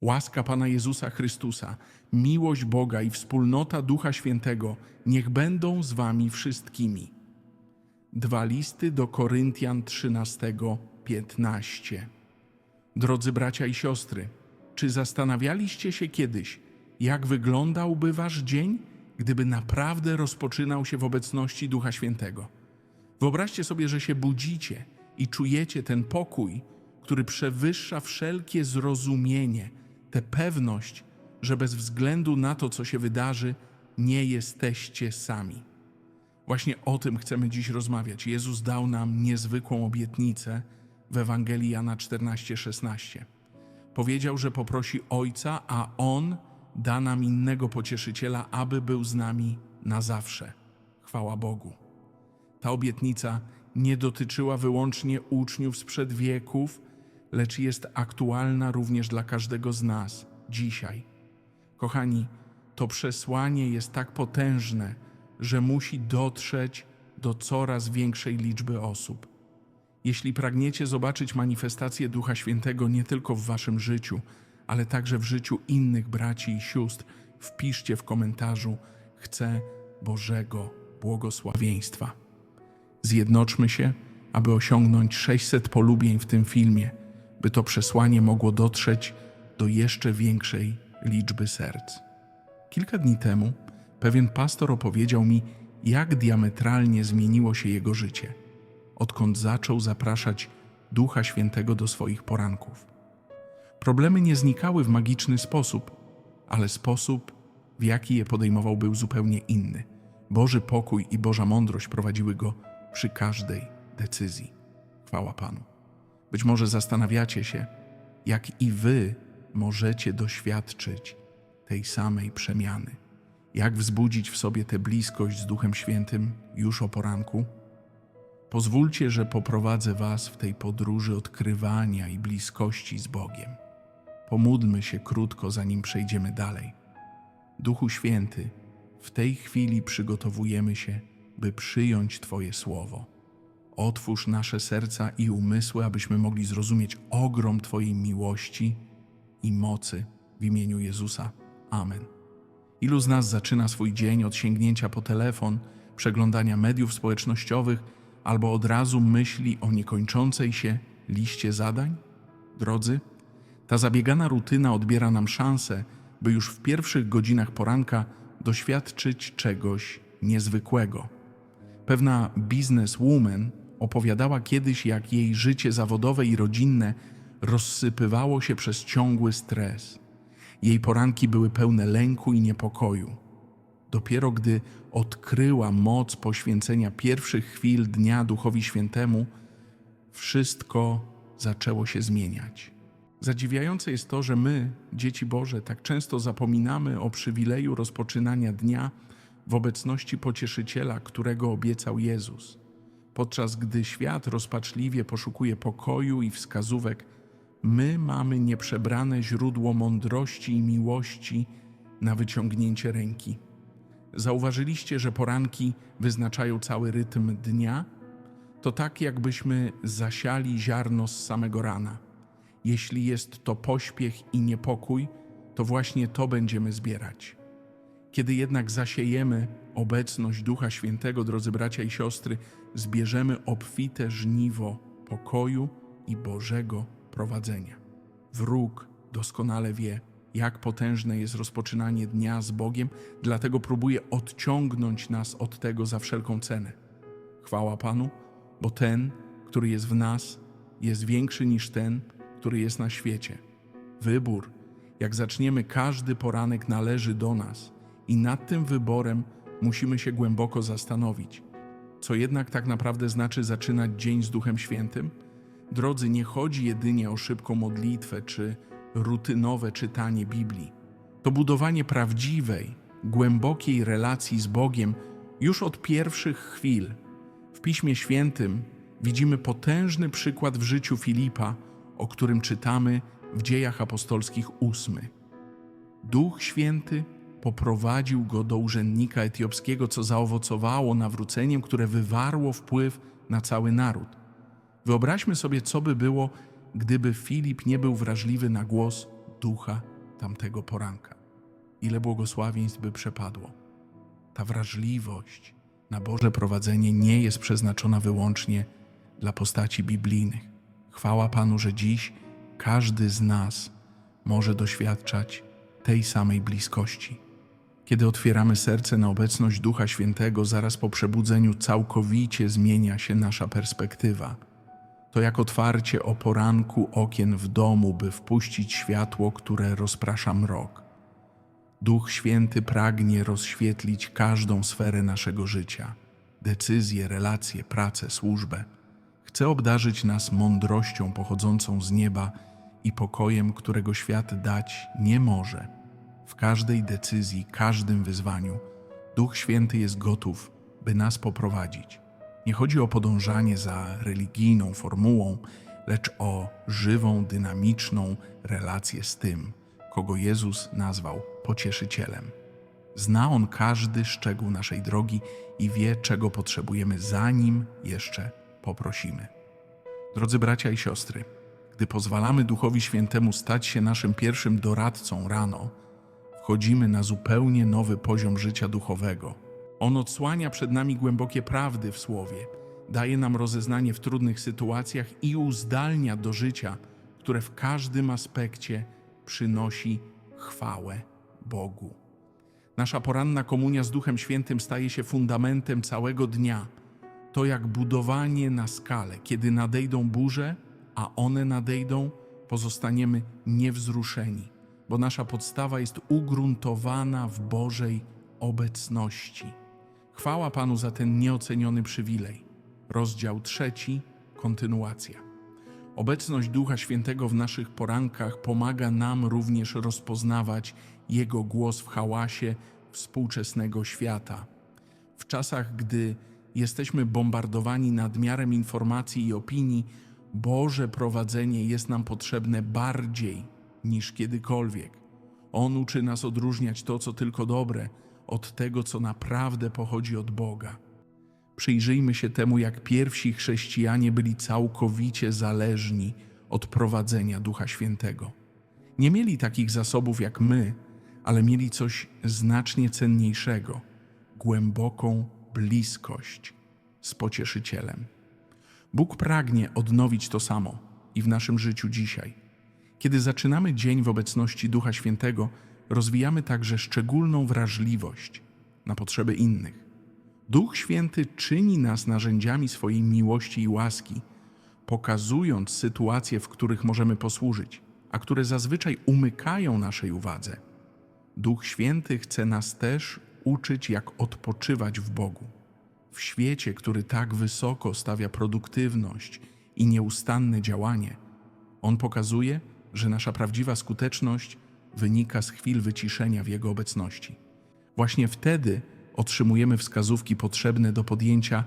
Łaska Pana Jezusa Chrystusa, miłość Boga i wspólnota Ducha Świętego niech będą z wami wszystkimi. Dwa listy do Koryntian 13, 15. Drodzy bracia i siostry, czy zastanawialiście się kiedyś, jak wyglądałby wasz dzień, gdyby naprawdę rozpoczynał się w obecności Ducha Świętego? Wyobraźcie sobie, że się budzicie i czujecie ten pokój, który przewyższa wszelkie zrozumienie, tę pewność, że bez względu na to, co się wydarzy, nie jesteście sami. Właśnie o tym chcemy dziś rozmawiać. Jezus dał nam niezwykłą obietnicę w Ewangelii Jana 14:16. Powiedział, że poprosi Ojca, a On da nam innego pocieszyciela, aby był z nami na zawsze. Chwała Bogu. Ta obietnica nie dotyczyła wyłącznie uczniów sprzed wieków, lecz jest aktualna również dla każdego z nas dzisiaj. Kochani, to przesłanie jest tak potężne, że musi dotrzeć do coraz większej liczby osób. Jeśli pragniecie zobaczyć manifestację Ducha Świętego nie tylko w waszym życiu, ale także w życiu innych braci i sióstr, wpiszcie w komentarzu: Chcę Bożego błogosławieństwa. Zjednoczmy się, aby osiągnąć 600 polubień w tym filmie, by to przesłanie mogło dotrzeć do jeszcze większej liczby serc. Kilka dni temu pewien pastor opowiedział mi, jak diametralnie zmieniło się jego życie, odkąd zaczął zapraszać Ducha Świętego do swoich poranków. Problemy nie znikały w magiczny sposób, ale sposób, w jaki je podejmował, był zupełnie inny. Boży pokój i Boża mądrość prowadziły go przy każdej decyzji. Chwała Panu. Być może zastanawiacie się, jak i wy możecie doświadczyć tej samej przemiany. Jak wzbudzić w sobie tę bliskość z Duchem Świętym już o poranku? Pozwólcie, że poprowadzę Was w tej podróży odkrywania i bliskości z Bogiem. Pomódlmy się krótko, zanim przejdziemy dalej. Duchu Święty, w tej chwili przygotowujemy się, by przyjąć Twoje słowo. Otwórz nasze serca i umysły, abyśmy mogli zrozumieć ogrom Twojej miłości i mocy w imieniu Jezusa. Amen. Ilu z nas zaczyna swój dzień od sięgnięcia po telefon, przeglądania mediów społecznościowych albo od razu myśli o niekończącej się liście zadań? Drodzy, ta zabiegana rutyna odbiera nam szansę, by już w pierwszych godzinach poranka doświadczyć czegoś niezwykłego. Pewna bizneswoman opowiadała kiedyś, jak jej życie zawodowe i rodzinne rozsypywało się przez ciągły stres. Jej poranki były pełne lęku i niepokoju. Dopiero gdy odkryła moc poświęcenia pierwszych chwil dnia Duchowi Świętemu, wszystko zaczęło się zmieniać. Zadziwiające jest to, że my, dzieci Boże, tak często zapominamy o przywileju rozpoczynania dnia w obecności pocieszyciela, którego obiecał Jezus. Podczas gdy świat rozpaczliwie poszukuje pokoju i wskazówek, my mamy nieprzebrane źródło mądrości i miłości na wyciągnięcie ręki. Zauważyliście, że poranki wyznaczają cały rytm dnia? To tak, jakbyśmy zasiali ziarno z samego rana. Jeśli jest to pośpiech i niepokój, to właśnie to będziemy zbierać. Kiedy jednak zasiejemy obecność Ducha Świętego, drodzy bracia i siostry, zbierzemy obfite żniwo pokoju i Bożego prowadzenia. Wróg doskonale wie, jak potężne jest rozpoczynanie dnia z Bogiem, dlatego próbuje odciągnąć nas od tego za wszelką cenę. Chwała Panu, bo ten, który jest w nas, jest większy niż ten, który jest na świecie. Wybór, jak zaczniemy każdy poranek, należy do nas i nad tym wyborem musimy się głęboko zastanowić. Co jednak tak naprawdę znaczy zaczynać dzień z Duchem Świętym? Drodzy, nie chodzi jedynie o szybką modlitwę czy rutynowe czytanie Biblii. To budowanie prawdziwej, głębokiej relacji z Bogiem już od pierwszych chwil. W Piśmie Świętym widzimy potężny przykład w życiu Filipa, o którym czytamy w Dziejach Apostolskich ósmy. Duch Święty poprowadził go do urzędnika etiopskiego, co zaowocowało nawróceniem, które wywarło wpływ na cały naród. Wyobraźmy sobie, co by było, gdyby Filip nie był wrażliwy na głos Ducha tamtego poranka. Ile błogosławieństw by przepadło. Ta wrażliwość na Boże prowadzenie nie jest przeznaczona wyłącznie dla postaci biblijnych. Chwała Panu, że dziś każdy z nas może doświadczać tej samej bliskości. Kiedy otwieramy serce na obecność Ducha Świętego, zaraz po przebudzeniu całkowicie zmienia się nasza perspektywa. To jak otwarcie o poranku okien w domu, by wpuścić światło, które rozprasza mrok. Duch Święty pragnie rozświetlić każdą sferę naszego życia decyzje, relacje, pracę, służbę. Chce obdarzyć nas mądrością pochodzącą z nieba i pokojem, którego świat dać nie może. W każdej decyzji, każdym wyzwaniu Duch Święty jest gotów, by nas poprowadzić. Nie chodzi o podążanie za religijną formułą, lecz o żywą, dynamiczną relację z tym, kogo Jezus nazwał pocieszycielem. Zna On każdy szczegół naszej drogi i wie, czego potrzebujemy, zanim jeszcze poprosimy. Drodzy bracia i siostry, gdy pozwalamy Duchowi Świętemu stać się naszym pierwszym doradcą rano, wchodzimy na zupełnie nowy poziom życia duchowego. On odsłania przed nami głębokie prawdy w Słowie, daje nam rozeznanie w trudnych sytuacjach i uzdalnia do życia, które w każdym aspekcie przynosi chwałę Bogu. Nasza poranna komunia z Duchem Świętym staje się fundamentem całego dnia. To jak budowanie na skale. Kiedy nadejdą burze, a one nadejdą, pozostaniemy niewzruszeni, bo nasza podstawa jest ugruntowana w Bożej obecności. Chwała Panu za ten nieoceniony przywilej. Rozdział trzeci, kontynuacja. Obecność Ducha Świętego w naszych porankach pomaga nam również rozpoznawać Jego głos w hałasie współczesnego świata. W czasach, gdy jesteśmy bombardowani nadmiarem informacji i opinii, Boże prowadzenie jest nam potrzebne bardziej niż kiedykolwiek. On uczy nas odróżniać to, co tylko dobre, od tego, co naprawdę pochodzi od Boga. Przyjrzyjmy się temu, jak pierwsi chrześcijanie byli całkowicie zależni od prowadzenia Ducha Świętego. Nie mieli takich zasobów jak my, ale mieli coś znacznie cenniejszego głęboką bliskość z pocieszycielem. Bóg pragnie odnowić to samo i w naszym życiu dzisiaj. Kiedy zaczynamy dzień w obecności Ducha Świętego, rozwijamy także szczególną wrażliwość na potrzeby innych. Duch Święty czyni nas narzędziami swojej miłości i łaski, pokazując sytuacje, w których możemy posłużyć, a które zazwyczaj umykają naszej uwadze. Duch Święty chce nas też uczyć, jak odpoczywać w Bogu. W świecie, który tak wysoko stawia produktywność i nieustanne działanie, On pokazuje, że nasza prawdziwa skuteczność wynika z chwil wyciszenia w Jego obecności. Właśnie wtedy otrzymujemy wskazówki potrzebne do podjęcia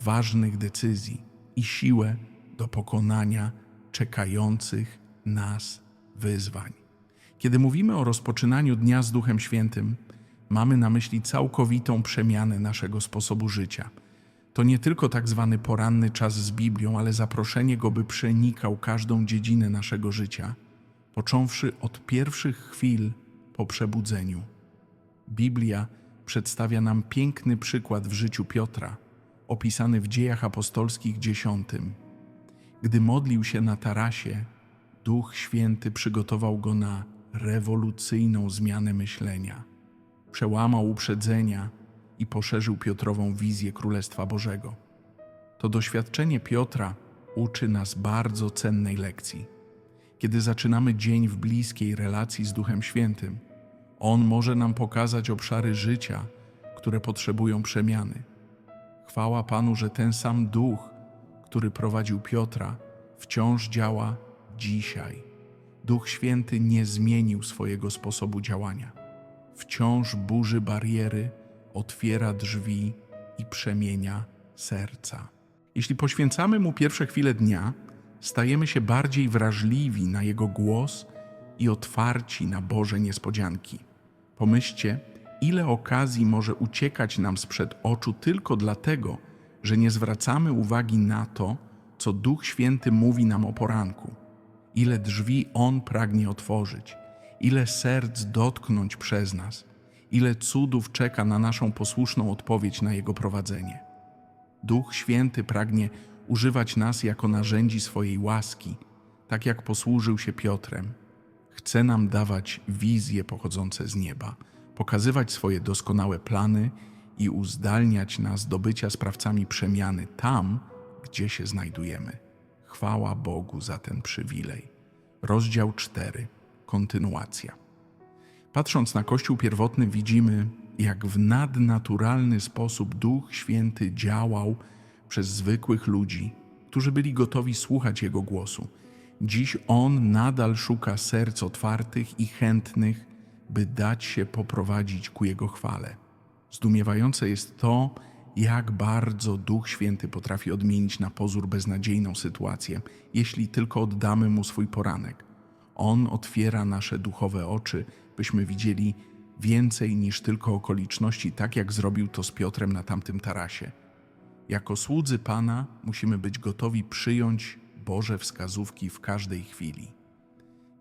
ważnych decyzji i siłę do pokonania czekających nas wyzwań. Kiedy mówimy o rozpoczynaniu dnia z Duchem Świętym, mamy na myśli całkowitą przemianę naszego sposobu życia. To nie tylko tak zwany poranny czas z Biblią, ale zaproszenie Go, by przenikał każdą dziedzinę naszego życia, począwszy od pierwszych chwil po przebudzeniu. Biblia przedstawia nam piękny przykład w życiu Piotra, opisany w dziejach apostolskich dziesiątym. Gdy modlił się na tarasie, Duch Święty przygotował go na rewolucyjną zmianę myślenia. Przełamał uprzedzenia i poszerzył Piotrową wizję Królestwa Bożego. To doświadczenie Piotra uczy nas bardzo cennej lekcji. Kiedy zaczynamy dzień w bliskiej relacji z Duchem Świętym, On może nam pokazać obszary życia, które potrzebują przemiany. Chwała Panu, że ten sam Duch, który prowadził Piotra, wciąż działa dzisiaj. Duch Święty nie zmienił swojego sposobu działania. Wciąż burzy bariery, otwiera drzwi i przemienia serca. Jeśli poświęcamy mu pierwsze chwile dnia, stajemy się bardziej wrażliwi na jego głos i otwarci na Boże niespodzianki. Pomyślcie, ile okazji może uciekać nam sprzed oczu tylko dlatego, że nie zwracamy uwagi na to, co Duch Święty mówi nam o poranku ile drzwi On pragnie otworzyć, ile serc dotknąć przez nas, ile cudów czeka na naszą posłuszną odpowiedź na Jego prowadzenie. Duch Święty pragnie używać nas jako narzędzi swojej łaski, tak jak posłużył się Piotrem. Chce nam dawać wizje pochodzące z nieba, pokazywać swoje doskonałe plany i uzdalniać nas do bycia sprawcami przemiany tam, gdzie się znajdujemy. Chwała Bogu za ten przywilej. Rozdział 4. Kontynuacja. Patrząc na Kościół pierwotny, widzimy, jak w nadnaturalny sposób Duch Święty działał przez zwykłych ludzi, którzy byli gotowi słuchać Jego głosu. Dziś On nadal szuka serc otwartych i chętnych, by dać się poprowadzić ku Jego chwale. Zdumiewające jest to, jak bardzo Duch Święty potrafi odmienić na pozór beznadziejną sytuację, jeśli tylko oddamy Mu swój poranek. On otwiera nasze duchowe oczy, byśmy widzieli więcej niż tylko okoliczności, tak jak zrobił to z Piotrem na tamtym tarasie. Jako słudzy Pana musimy być gotowi przyjąć Boże wskazówki w każdej chwili.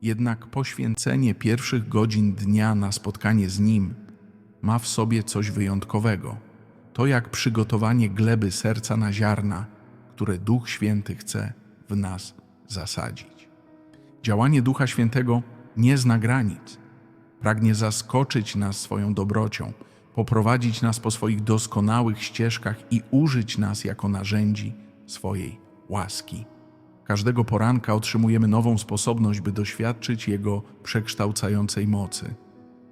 Jednak poświęcenie pierwszych godzin dnia na spotkanie z Nim ma w sobie coś wyjątkowego. To jak przygotowanie gleby serca na ziarna, które Duch Święty chce w nas zasadzić. Działanie Ducha Świętego nie zna granic. Pragnie zaskoczyć nas swoją dobrocią, poprowadzić nas po swoich doskonałych ścieżkach i użyć nas jako narzędzi swojej łaski. Każdego poranka otrzymujemy nową sposobność, by doświadczyć Jego przekształcającej mocy.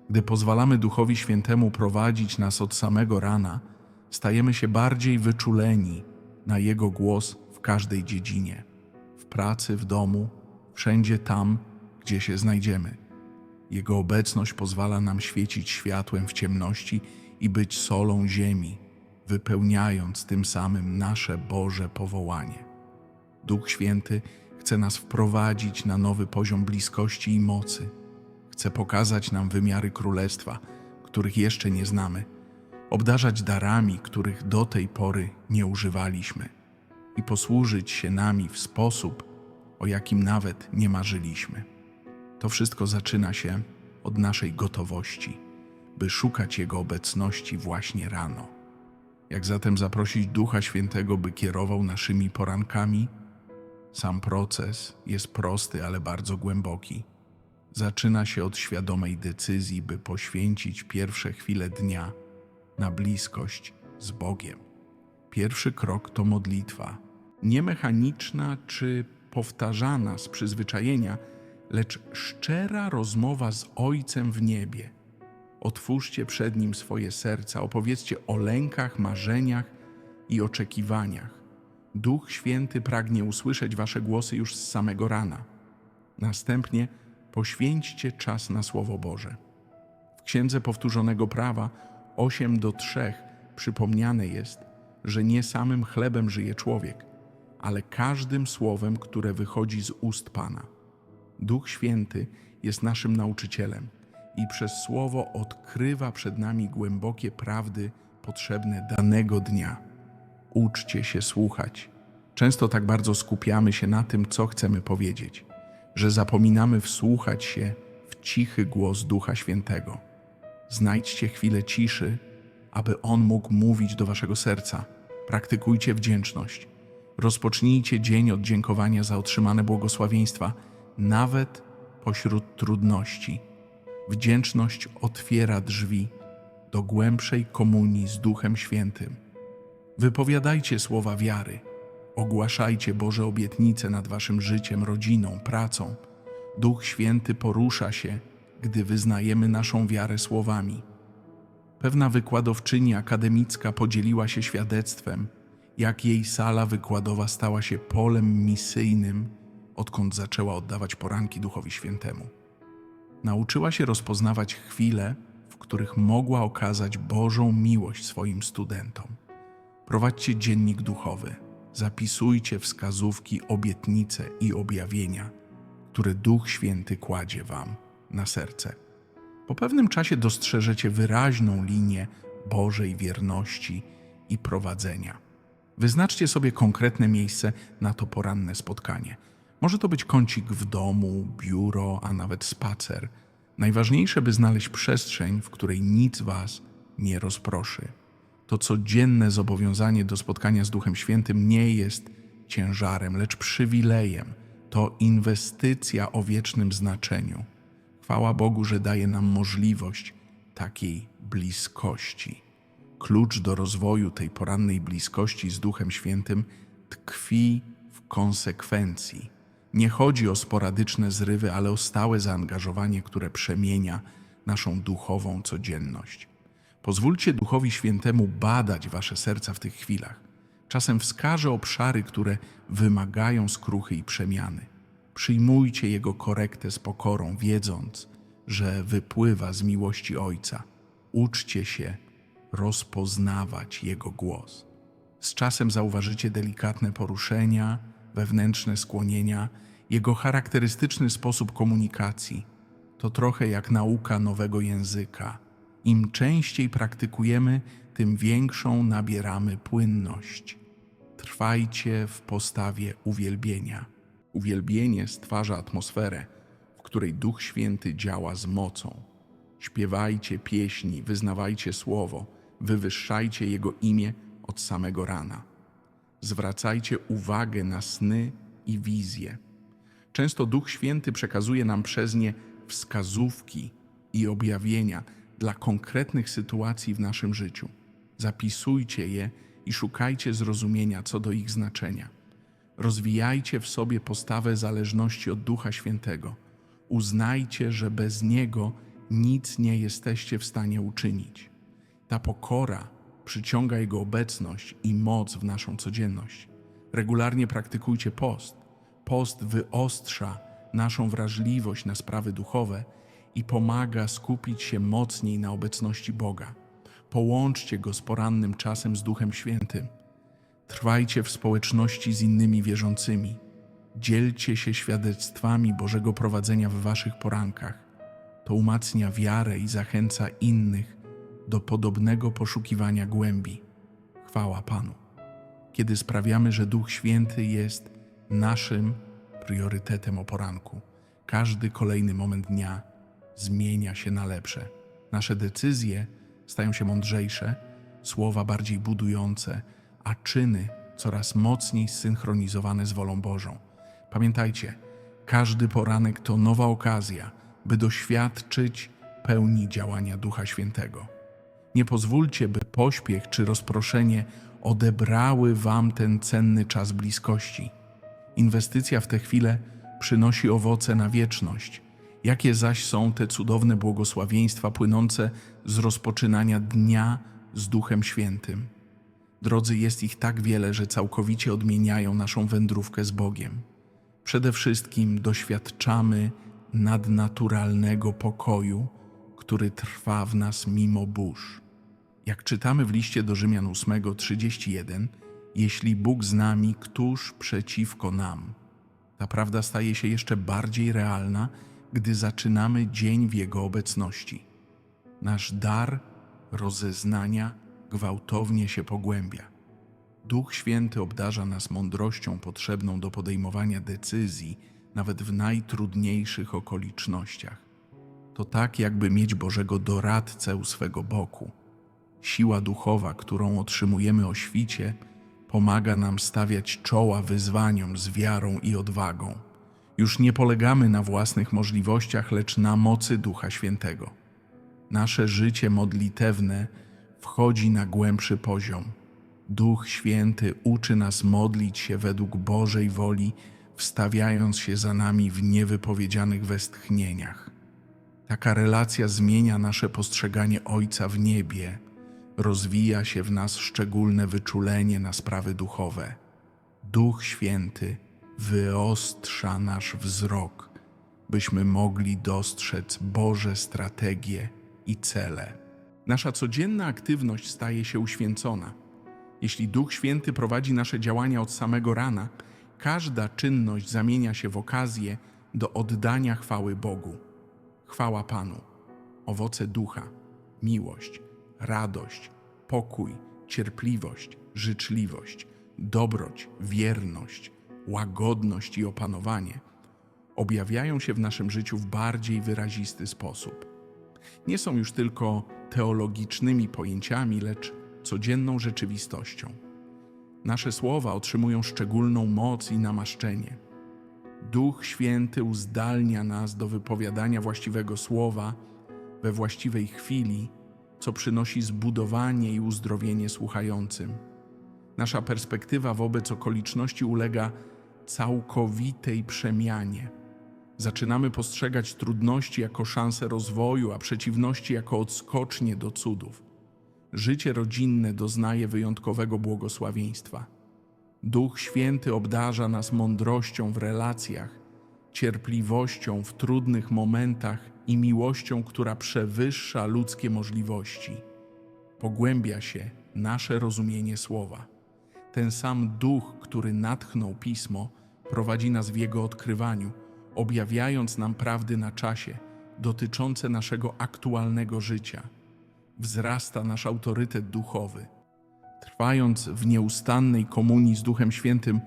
Gdy pozwalamy Duchowi Świętemu prowadzić nas od samego rana, stajemy się bardziej wyczuleni na Jego głos w każdej dziedzinie w pracy, w domu, wszędzie tam, gdzie się znajdziemy. Jego obecność pozwala nam świecić światłem w ciemności i być solą ziemi, wypełniając tym samym nasze Boże powołanie. Duch Święty chce nas wprowadzić na nowy poziom bliskości i mocy. Chce pokazać nam wymiary królestwa, których jeszcze nie znamy, obdarzać darami, których do tej pory nie używaliśmy i posłużyć się nami w sposób, o jakim nawet nie marzyliśmy. To wszystko zaczyna się od naszej gotowości, by szukać Jego obecności właśnie rano. Jak zatem zaprosić Ducha Świętego, by kierował naszymi porankami? Sam proces jest prosty, ale bardzo głęboki. Zaczyna się od świadomej decyzji, by poświęcić pierwsze chwile dnia na bliskość z Bogiem. Pierwszy krok to modlitwa, nie mechaniczna czy powtarzana z przyzwyczajenia, lecz szczera rozmowa z Ojcem w niebie. Otwórzcie przed Nim swoje serca, opowiedzcie o lękach, marzeniach i oczekiwaniach. Duch Święty pragnie usłyszeć Wasze głosy już z samego rana. Następnie poświęćcie czas na Słowo Boże. W Księdze Powtórzonego Prawa 8 do 3 przypomniane jest, że nie samym chlebem żyje człowiek, ale każdym słowem, które wychodzi z ust Pana. Duch Święty jest naszym nauczycielem i przez Słowo odkrywa przed nami głębokie prawdy potrzebne danego dnia. Uczcie się słuchać. Często tak bardzo skupiamy się na tym, co chcemy powiedzieć, że zapominamy wsłuchać się w cichy głos Ducha Świętego. Znajdźcie chwilę ciszy, aby On mógł mówić do waszego serca. Praktykujcie wdzięczność. Rozpocznijcie dzień od dziękowania za otrzymane błogosławieństwa, nawet pośród trudności. Wdzięczność otwiera drzwi do głębszej komunii z Duchem Świętym. Wypowiadajcie słowa wiary, ogłaszajcie Boże obietnice nad waszym życiem, rodziną, pracą. Duch Święty porusza się, gdy wyznajemy naszą wiarę słowami. Pewna wykładowczyni akademicka podzieliła się świadectwem, jak jej sala wykładowa stała się polem misyjnym, odkąd zaczęła oddawać poranki Duchowi Świętemu. Nauczyła się rozpoznawać chwile, w których mogła okazać Bożą miłość swoim studentom. Prowadźcie dziennik duchowy, zapisujcie wskazówki, obietnice i objawienia, które Duch Święty kładzie Wam na serce. Po pewnym czasie dostrzeżecie wyraźną linię Bożej wierności i prowadzenia. Wyznaczcie sobie konkretne miejsce na to poranne spotkanie. Może to być kącik w domu, biuro, a nawet spacer. Najważniejsze, by znaleźć przestrzeń, w której nic was nie rozproszy. To codzienne zobowiązanie do spotkania z Duchem Świętym nie jest ciężarem, lecz przywilejem. To inwestycja o wiecznym znaczeniu. Chwała Bogu, że daje nam możliwość takiej bliskości. Klucz do rozwoju tej porannej bliskości z Duchem Świętym tkwi w konsekwencji. Nie chodzi o sporadyczne zrywy, ale o stałe zaangażowanie, które przemienia naszą duchową codzienność. Pozwólcie Duchowi Świętemu badać wasze serca w tych chwilach. Czasem wskaże obszary, które wymagają skruchy i przemiany. Przyjmujcie Jego korektę z pokorą, wiedząc, że wypływa z miłości Ojca. Uczcie się rozpoznawać Jego głos. Z czasem zauważycie delikatne poruszenia, wewnętrzne skłonienia, Jego charakterystyczny sposób komunikacji. To trochę jak nauka nowego języka. Im częściej praktykujemy, tym większą nabieramy płynność. Trwajcie w postawie uwielbienia. Uwielbienie stwarza atmosferę, w której Duch Święty działa z mocą. Śpiewajcie pieśni, wyznawajcie słowo, wywyższajcie Jego imię od samego rana. Zwracajcie uwagę na sny i wizje. Często Duch Święty przekazuje nam przez nie wskazówki i objawienia dla konkretnych sytuacji w naszym życiu. Zapisujcie je i szukajcie zrozumienia co do ich znaczenia. Rozwijajcie w sobie postawę zależności od Ducha Świętego. Uznajcie, że bez Niego nic nie jesteście w stanie uczynić. Ta pokora przyciąga Jego obecność i moc w naszą codzienność. Regularnie praktykujcie post. Post wyostrza naszą wrażliwość na sprawy duchowe i pomaga skupić się mocniej na obecności Boga. Połączcie go z porannym czasem z Duchem Świętym. Trwajcie w społeczności z innymi wierzącymi. Dzielcie się świadectwami Bożego prowadzenia w waszych porankach. To umacnia wiarę i zachęca innych do podobnego poszukiwania głębi. Chwała Panu. Kiedy sprawiamy, że Duch Święty jest naszym priorytetem o poranku, każdy kolejny moment dnia zmienia się na lepsze. Nasze decyzje stają się mądrzejsze, słowa bardziej budujące, a czyny coraz mocniej zsynchronizowane z wolą Bożą. Pamiętajcie, każdy poranek to nowa okazja, by doświadczyć pełni działania Ducha Świętego. Nie pozwólcie, by pośpiech czy rozproszenie odebrały wam ten cenny czas bliskości. Inwestycja w tę chwilę przynosi owoce na wieczność. Jakie zaś są te cudowne błogosławieństwa płynące z rozpoczynania dnia z Duchem Świętym? Drodzy, jest ich tak wiele, że całkowicie odmieniają naszą wędrówkę z Bogiem. Przede wszystkim doświadczamy nadnaturalnego pokoju, który trwa w nas mimo burz. Jak czytamy w liście do Rzymian 8:31, jeśli Bóg z nami, któż przeciwko nam? Ta prawda staje się jeszcze bardziej realna, gdy zaczynamy dzień w Jego obecności. Nasz dar rozeznania gwałtownie się pogłębia. Duch Święty obdarza nas mądrością potrzebną do podejmowania decyzji, nawet w najtrudniejszych okolicznościach. To tak, jakby mieć Bożego doradcę u swego boku. Siła duchowa, którą otrzymujemy o świcie, pomaga nam stawiać czoła wyzwaniom z wiarą i odwagą. Już nie polegamy na własnych możliwościach, lecz na mocy Ducha Świętego. Nasze życie modlitewne wchodzi na głębszy poziom. Duch Święty uczy nas modlić się według Bożej woli, wstawiając się za nami w niewypowiedzianych westchnieniach. Taka relacja zmienia nasze postrzeganie Ojca w niebie, rozwija się w nas szczególne wyczulenie na sprawy duchowe. Duch Święty wyostrza nasz wzrok, byśmy mogli dostrzec Boże strategie i cele. Nasza codzienna aktywność staje się uświęcona. Jeśli Duch Święty prowadzi nasze działania od samego rana, każda czynność zamienia się w okazję do oddania chwały Bogu. Chwała Panu, owoce ducha, miłość, radość, pokój, cierpliwość, życzliwość, dobroć, wierność, łagodność i opanowanie objawiają się w naszym życiu w bardziej wyrazisty sposób. Nie są już tylko teologicznymi pojęciami, lecz codzienną rzeczywistością. Nasze słowa otrzymują szczególną moc i namaszczenie. Duch Święty uzdalnia nas do wypowiadania właściwego słowa we właściwej chwili, co przynosi zbudowanie i uzdrowienie słuchającym. Nasza perspektywa wobec okoliczności ulega całkowitej przemianie. Zaczynamy postrzegać trudności jako szansę rozwoju, a przeciwności jako odskocznie do cudów. Życie rodzinne doznaje wyjątkowego błogosławieństwa. Duch Święty obdarza nas mądrością w relacjach, cierpliwością w trudnych momentach i miłością, która przewyższa ludzkie możliwości. Pogłębia się nasze rozumienie słowa. Ten sam duch, który natchnął pismo, prowadzi nas w jego odkrywaniu, objawiając nam prawdy na czasie dotyczące naszego aktualnego życia. Wzrasta nasz autorytet duchowy. Trwając w nieustannej komunii z Duchem Świętym,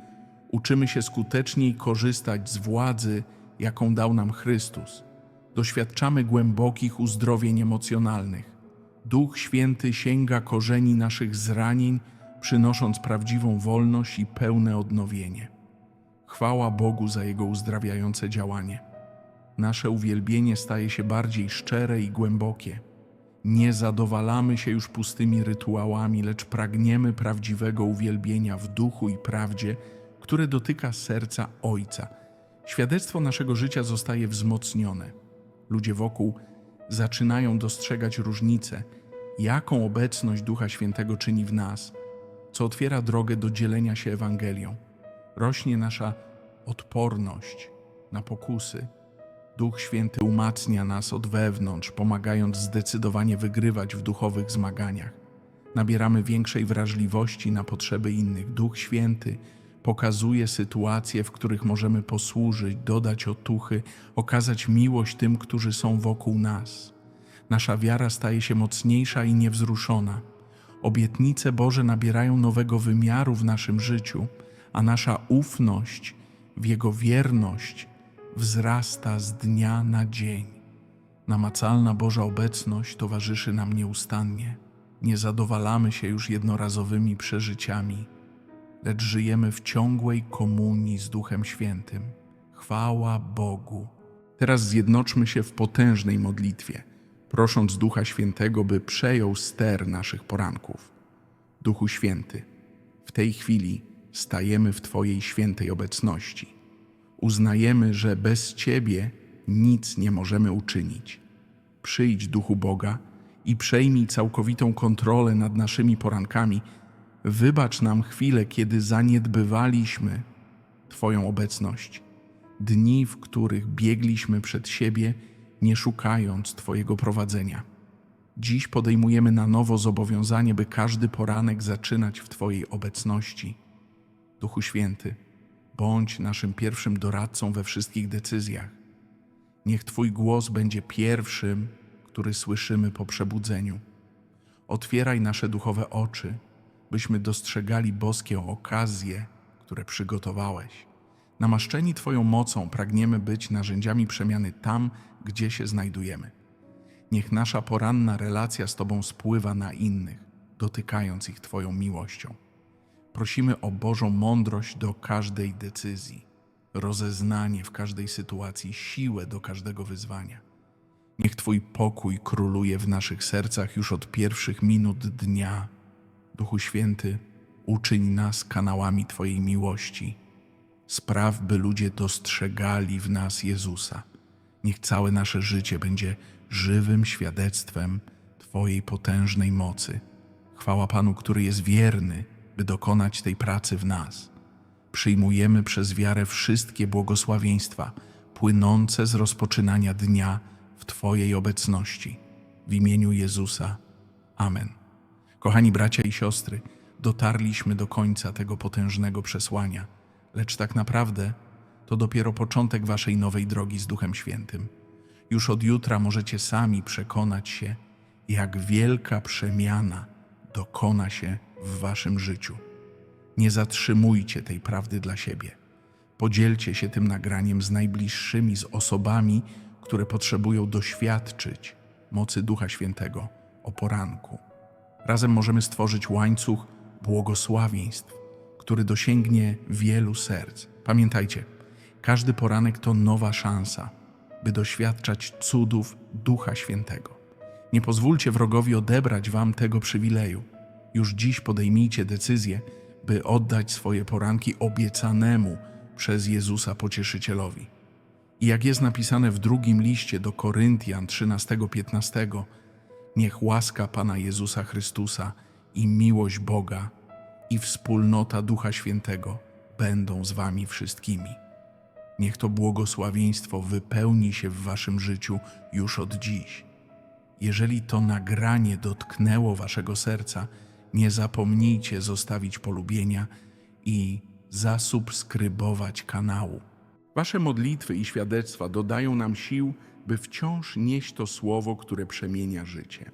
uczymy się skuteczniej korzystać z władzy, jaką dał nam Chrystus. Doświadczamy głębokich uzdrowień emocjonalnych. Duch Święty sięga korzeni naszych zranień, przynosząc prawdziwą wolność i pełne odnowienie. Chwała Bogu za Jego uzdrawiające działanie. Nasze uwielbienie staje się bardziej szczere i głębokie. Nie zadowalamy się już pustymi rytuałami, lecz pragniemy prawdziwego uwielbienia w duchu i prawdzie, które dotyka serca Ojca. Świadectwo naszego życia zostaje wzmocnione. Ludzie wokół zaczynają dostrzegać różnicę, jaką obecność Ducha Świętego czyni w nas, co otwiera drogę do dzielenia się Ewangelią. Rośnie nasza odporność na pokusy. Duch Święty umacnia nas od wewnątrz, pomagając zdecydowanie wygrywać w duchowych zmaganiach. Nabieramy większej wrażliwości na potrzeby innych. Duch Święty pokazuje sytuacje, w których możemy posłużyć, dodać otuchy, okazać miłość tym, którzy są wokół nas. Nasza wiara staje się mocniejsza i niewzruszona. Obietnice Boże nabierają nowego wymiaru w naszym życiu, a nasza ufność w Jego wierność wzrasta z dnia na dzień. Namacalna Boża obecność towarzyszy nam nieustannie. Nie zadowalamy się już jednorazowymi przeżyciami, lecz żyjemy w ciągłej komunii z Duchem Świętym. Chwała Bogu. Teraz zjednoczmy się w potężnej modlitwie, prosząc Ducha Świętego, by przejął ster naszych poranków. Duchu Święty, w tej chwili stajemy w Twojej świętej obecności. Uznajemy, że bez Ciebie nic nie możemy uczynić. Przyjdź, Duchu Boga, i przejmij całkowitą kontrolę nad naszymi porankami. Wybacz nam chwilę, kiedy zaniedbywaliśmy Twoją obecność. Dni, w których biegliśmy przed siebie, nie szukając Twojego prowadzenia. Dziś podejmujemy na nowo zobowiązanie, by każdy poranek zaczynać w Twojej obecności. Duchu Święty, bądź naszym pierwszym doradcą we wszystkich decyzjach. Niech Twój głos będzie pierwszym, który słyszymy po przebudzeniu. Otwieraj nasze duchowe oczy, byśmy dostrzegali boskie okazje, które przygotowałeś. Namaszczeni Twoją mocą pragniemy być narzędziami przemiany tam, gdzie się znajdujemy. Niech nasza poranna relacja z Tobą spływa na innych, dotykając ich Twoją miłością. Prosimy o Bożą mądrość do każdej decyzji, rozeznanie w każdej sytuacji, siłę do każdego wyzwania. Niech Twój pokój króluje w naszych sercach już od pierwszych minut dnia. Duchu Święty, uczyń nas kanałami Twojej miłości. Spraw, by ludzie dostrzegali w nas Jezusa. Niech całe nasze życie będzie żywym świadectwem Twojej potężnej mocy. Chwała Panu, który jest wierny, by dokonać tej pracy w nas. Przyjmujemy przez wiarę wszystkie błogosławieństwa płynące z rozpoczynania dnia w Twojej obecności. W imieniu Jezusa. Amen. Kochani bracia i siostry, dotarliśmy do końca tego potężnego przesłania, lecz tak naprawdę to dopiero początek Waszej nowej drogi z Duchem Świętym. Już od jutra możecie sami przekonać się, jak wielka przemiana dokona się w Waszym życiu. Nie zatrzymujcie tej prawdy dla siebie. Podzielcie się tym nagraniem z najbliższymi, z osobami, które potrzebują doświadczyć mocy Ducha Świętego o poranku. Razem możemy stworzyć łańcuch błogosławieństw, który dosięgnie wielu serc. Pamiętajcie, każdy poranek to nowa szansa, by doświadczać cudów Ducha Świętego. Nie pozwólcie wrogowi odebrać wam tego przywileju. Już dziś podejmijcie decyzję, by oddać swoje poranki obiecanemu przez Jezusa Pocieszycielowi. I jak jest napisane w drugim liście do Koryntian 13:15, niech łaska Pana Jezusa Chrystusa i miłość Boga i wspólnota Ducha Świętego będą z wami wszystkimi. Niech to błogosławieństwo wypełni się w waszym życiu już od dziś. Jeżeli to nagranie dotknęło waszego serca, nie zapomnijcie zostawić polubienia i zasubskrybować kanału. Wasze modlitwy i świadectwa dodają nam sił, by wciąż nieść to słowo, które przemienia życie.